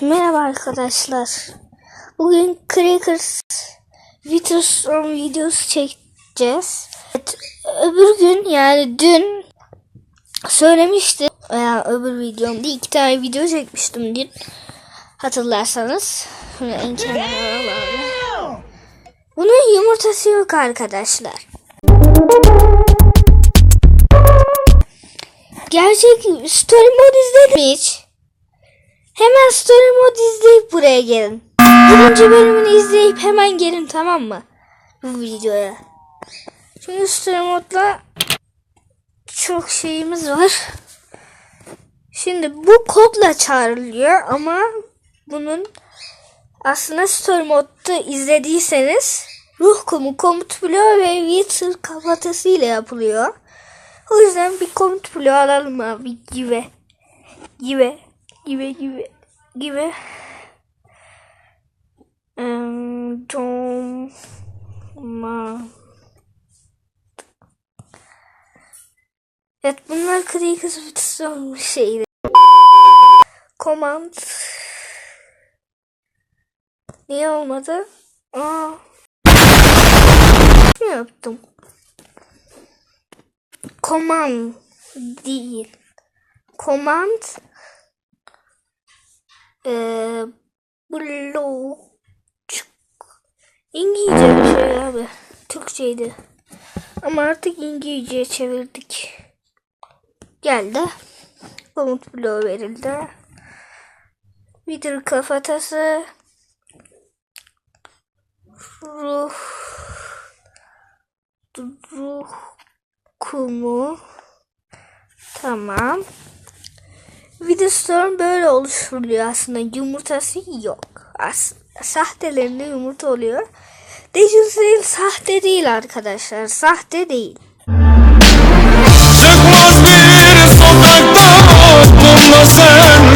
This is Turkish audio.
Merhaba arkadaşlar. Bugün Crackers Witherstorm videosu çekeceğiz. Evet, öbür gün yani dün söylemiştim. Yani öbür videomda iki tane video çekmiştim dün. Hatırlarsanız. En. Bunun yumurtası yok arkadaşlar. Gerçek story mode izledin mi hiç? Hemen story mode izleyip buraya gelin. Birinci bölümünü izleyip hemen gelin tamam mı? Bu videoya. Çünkü story modla çok şeyimiz var. Şimdi bu kodla çağrılıyor ama bunun aslında story modda izlediyseniz ruh kumu komut bloğu ve Wither kafatası ile yapılıyor. O yüzden bir komut bloğu alalım abi gibi. Gibi. Gibi gibi. Gibi. Tom. Ma. Evet bunlar Creekers Witherstorm şeydi. Command. Niye olmadı? Aa. Ne yaptım? Command değil. Command eee blue İngilizce bir şey abi. Türkçeydi. Ama artık İngilizceye çevirdik. Geldi. Komut bloğu verildi. Wither kafatası. Ruh. Ruh kumu. Tamam. Witherstorm böyle oluşturuluyor aslında. Yumurtası yok. As sahtelerinde yumurta oluyor. Dejan sahte değil arkadaşlar. Sahte değil. Çıkmaz bir sokakta oldun sen